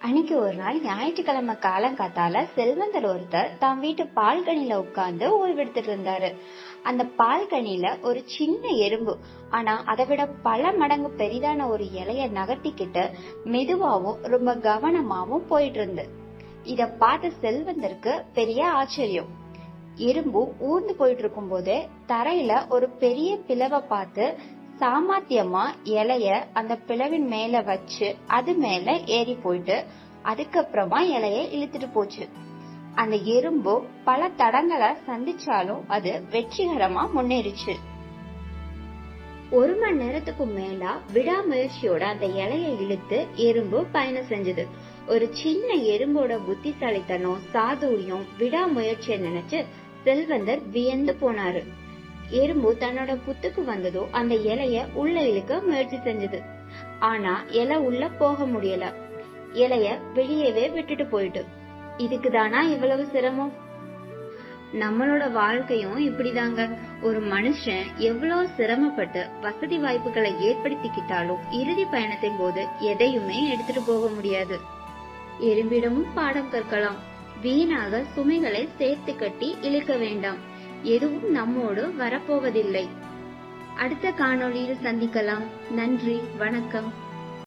அன்னைக்கு ஒரு நாள் ஞாயிற்றுக்கிழமை காலங்காத்தால செல்வந்தர் ஒருத்தர் தம் வீட்டு பால்கனில உட்கார்ந்து ஓய்வெடுத்துட்டு இருந்தாரு. அந்த பால்கனில ஒரு சின்ன எறும்பு ஆனா அதை விட பல மடங்கு பெரிதான ஒரு இலைய நகர்த்திக்கிட்டு மெதுவாவும் ரொம்ப கவனமாவும் போயிட்டு இருந்து. இத பார்த்த செல்வந்தருக்கு பெரிய ஆச்சரியம். எறும்பு ஊர்ந்து போயிட்டு இருக்கும் போதே தரையில ஒரு பெரிய பிளவை பார்த்து சாமர்த்தியமா இலைய அந்த பிளவின் மேல வச்சு அது மேல ஏறி போயிட்டு அதுக்கப்புறமா இலைய இழுத்துட்டு போச்சு. அந்த எறும்பு பல தடங்களை சந்திச்சாலும் அது வெற்றிகரமா முன்னேறிச்சு. ஒரு மணி நேரத்துக்கு மேல விடாமுயற்சியோட அந்த இலைய இழுத்து எறும்பு பயணம் செஞ்சது. ஒரு சின்ன எறும்போட புத்திசாலித்தனம் சாதுரியம் விடாமுயற்சியை நினைச்சு செல்வந்தர் வியந்து போனாரு. எறும்பு தன்னோட புத்துக்கு வந்ததோ அந்த இலைய உள்ள இழுக்க முயற்சி செஞ்சது. ஆனா இலை உள்ள போக முடியல. இலைய வெளியவே விட்டுட்டு போயிட்டு. இதுக்கு தானா இவ்வளவு சிரமம்? நம்மளோட வாழ்க்கையும் இப்படிதாங்க. ஒரு மனுஷன் எவ்வளவு சிரமப்பட்டு வசதி வாய்ப்புகளை ஏற்படுத்திக்கிட்டாலும் இறுதி பயணத்தின் போது எதையுமே எடுத்துட்டு போக முடியாது. எறும்பிடமும் பாடம் கற்கலாம். வீணாக சுமைகளை சேர்த்து கட்டி இழுக்க வேண்டாம். எதுவும் நம்மோடு வரப்போவதில்லை. அடுத்த காணொளியில் சந்திக்கலாம். நன்றி வணக்கம்.